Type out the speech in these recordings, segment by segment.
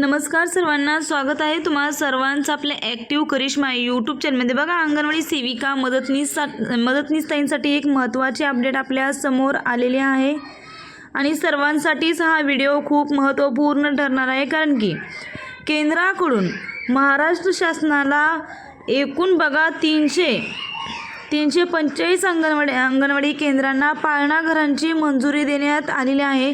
नमस्कार सर्वांना स्वागत आहे तुम्हाला सर्वांचं आपल्या ॲक्टिव्ह करिश्मा यूट्यूब चॅनलमध्ये बघा अंगणवाडी सेविका मदतनीस मदतनीस ताईंसाठी एक महत्त्वाची अपडेट आपल्यासमोर आलेली आहे. आणि सर्वांसाठीच हा व्हिडिओ खूप महत्त्वपूर्ण ठरणार आहे. कारण की केंद्राकडून महाराष्ट्र शासनाला एकूण बघा तीनशे तीनशे पंचेचाळीस अंगणवाडी अंगणवाडी केंद्रांना पाळणा घरांची मंजुरी देण्यात आलेली आहे.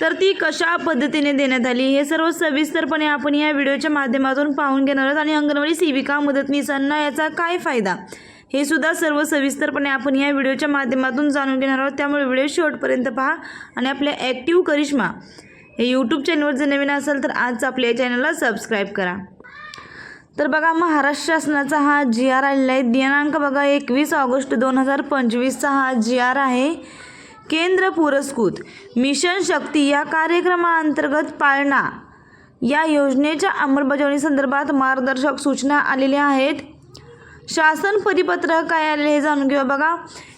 तर ती कशा पद्धतीने देण्यात आली? हे सर्व सविस्तरपणे आपण या व्हिडिओच्या माध्यमातून पाहून घेणार आहोत. आणि अंगणवाडी सेविका मदतनीसांना याचा काय फायदा? हे सुद्धा सर्व सविस्तरपणे आपण या व्हिडिओच्या माध्यमातून जाणून घेणार आहोत. त्यामुळे व्हिडिओ शेवटपर्यंत पहा. आणि आपल्या ॲक्टिव्ह करिश्मा हे यूट्यूब चॅनलवर जर नवीन असेल तर आज आपल्या चॅनलला सबस्क्राईब करा. तर बघा महाराष्ट्र शासनाचा हा जी आर आलेला आहे. दिनांक बघा एकवीस ऑगस्ट दोन हजार पंचवीसचा हा जी आर आहे. केंद्र पुरस्कृत. मिशन शक्ती या कार्यक्रमाअंतर्गत पाळणा या योजनेच्या अंमलबजावणी संदर्भात मार्गदर्शक सूचना आलेल्या आहेत. शासन परिपत्रक काय आले हे जाणून घेऊ बघा.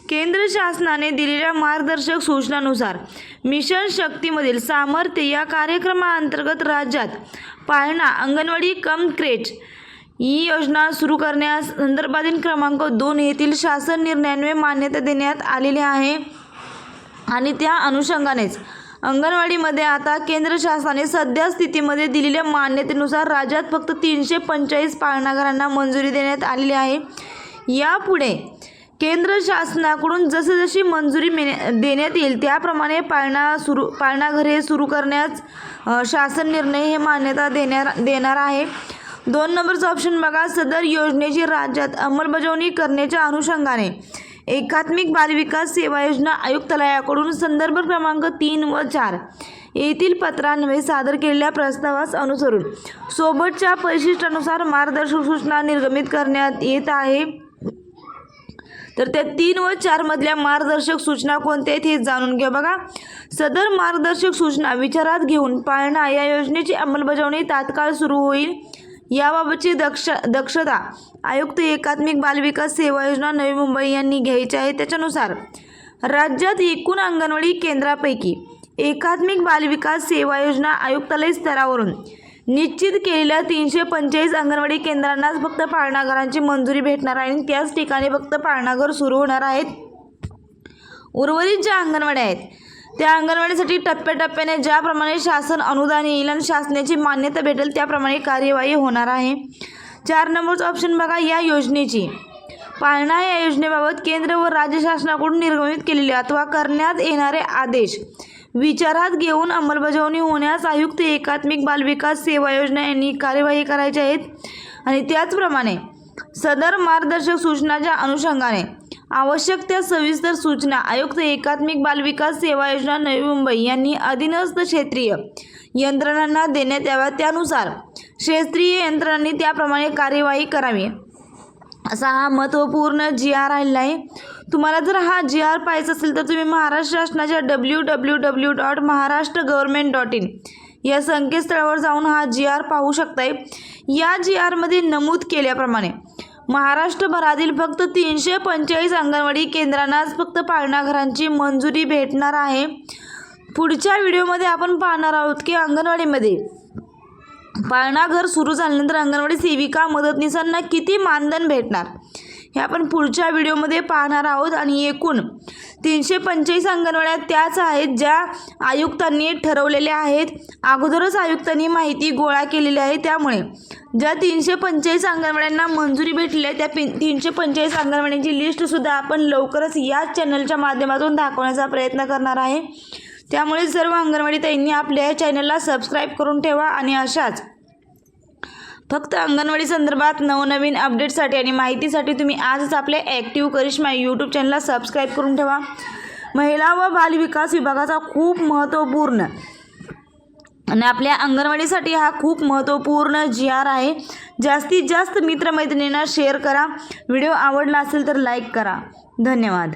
केंद्र शासनाने दिलेल्या मार्गदर्शक सूचनानुसार मिशन शक्तीमधील सामर्थ्य या कार्यक्रमाअंतर्गत राज्यात पाळणा अंगणवाडी कम क्रेच ही योजना सुरू करण्यास संदर्भातील क्रमांक दोन येथील शासन निर्णयान्वये मान्यता देण्यात आलेली आहे. आणि त्या अनुषंगानेच. अंगणवाडीमध्ये आता केंद्र शासनाने सध्या स्थितीमध्ये दिलेल्या मान्यतेनुसार राज्यात फक्त तीनशे पंचेचाळीस पाळणाघरांना मंजुरी देण्यात आलेली आहे. यापुढे केंद्र शासनाकडून जसजशी मंजुरी मिने देण्यात येईल त्याप्रमाणे पाळणा सुरू पाळणाघरे सुरू करण्यास शासन निर्णय हे मान्यता देणार देणार आहे. दोन नंबरचं ऑप्शन बघा. सदर योजनेची राज्यात अंमलबजावणी करण्याच्या अनुषंगाने एकात्मिक बालविकास सेवा योजना आयुक्तालयाकडून संदर्भ क्रमांक तीन व चार येथील पत्रान्वये सादर केलेल्या प्रस्तावास अनुसरून सोबतच्या परिशिष्टानुसार मार्गदर्शक सूचना निर्गमित करण्यात येत आहे. तर त्या तीन व चारमधल्या मार्गदर्शक सूचना कोणत्या आहेत हे जाणून घ्या बघा. सदर मार्गदर्शक सूचना विचारात घेऊन पाळणा या योजनेची अंमलबजावणी तात्काळ सुरू होईल. याबाबतची दक्ष दक्षता आयुक्त एकात्मिक बालविकास सेवा योजना नवी मुंबई यांनी घ्यायची आहे त्याच्यानुसार. राज्यात एकूण अंगणवाडी केंद्रापैकी एकात्मिक बालविकास सेवा योजना आयुक्तालय स्तरावरून निश्चित केलेल्या तीनशे पंचेचाळीस अंगणवाडी केंद्रांनाच फक्त पाळणाघरांची मंजुरी भेटणार आहे आणि त्याच ठिकाणी फक्त पाळणाघर सुरू होणार आहेत. उर्वरित ज्या अंगणवाड्या आहेत त्या अंगणवाडीसाठी टप्प्याटप्प्याने ज्याप्रमाणे शासन अनुदान येईल आणि शासनाची मान्यता भेटेल त्याप्रमाणे कार्यवाही होणार आहे. चार नंबरचं ऑप्शन बघा या योजनेची. पाळणा या योजनेबाबत केंद्र व राज्य शासनाकडून निर्गमित केलेले अथवा करण्यात येणारे आदेश विचारात घेऊन अंमलबजावणी होण्यास आयुक्त एकात्मिक बालविकास सेवा योजना यांनी कार्यवाही करायच्या आहेत आणि त्याचप्रमाणे सदर मार्गदर्शक सूचनाच्या अनुषंगाने आवश्यक त्या सविस्तर सूचना. आयुक्त एकात्मिक बालविकास सेवा योजना नवी मुंबई यांनी अधीनस्थ क्षेत्रीय यंत्रणांना देण्यात याव्या त्यानुसार क्षेत्रीय यंत्रणांनी त्याप्रमाणे कार्यवाही करावी. असा हा महत्त्वपूर्ण जी आर आलेला आहे. तुम्हाला जर हा जी आर पाहायचा असेल तर तुम्ही महाराष्ट्र शासनाच्या W W W dot Maharashtra government dot in या संकेतस्थळावर जाऊन हा जी आर पाहू शकताय. या जी आरमध्ये नमूद केल्याप्रमाणे महाराष्ट्रभरातील फक्त तीनशे पंचेचाळीस अंगणवाडी केंद्रांनाच फक्त पाळणाघरांची मंजुरी भेटणार आहे. पुढच्या व्हिडिओमध्ये आपण पाहणार आहोत की अंगणवाडीमध्ये पाळणाघर सुरू झाल्यानंतर अंगणवाडी सेविका मदतनीसांना किती मानधन भेटणार? हे आपण पुढच्या व्हिडिओमध्ये पाहणार आहोत. आणि एकूण तीनशे पंचेचाळीस अंगणवाड्या त्याच आहेत ज्या आयुक्तांनी ठरवलेल्या आहेत. अगोदरच आयुक्तांनी माहिती गोळा केलेली आहे. त्यामुळे ज्या तीनशे पंचेचाळीस अंगणवाड्यांना मंजुरी भेटली आहे त्या पिन तीनशे पंचेचाळीस अंगणवाड्यांची लिस्टसुद्धा आपण लवकरच याच चॅनलच्या माध्यमातून दाखवण्याचा प्रयत्न करणार आहे. त्यामुळे सर्व अंगणवाडी ताईंनी आपल्या या चॅनलला सबस्क्राईब करून ठेवा. आणि अशाच फक्त अंगणवाडी संदर्भात नवनवीन अपडेटसाठी आणि माहितीसाठी तुम्ही आजच आपल्या ॲक्टिव्ह करिश्मा यूट्यूब चॅनलला सबस्क्राईब करून ठेवा. महिला व बालविकास विभागाचा खूप महत्त्वपूर्ण आणि आपल्या अंगणवाडीसाठी हा खूप महत्त्वपूर्ण जी आर आहे. जास्तीत जास्त मित्रमैत्रिणींना शेअर करा. व्हिडिओ आवडला असेल तर लाईक करा. धन्यवाद.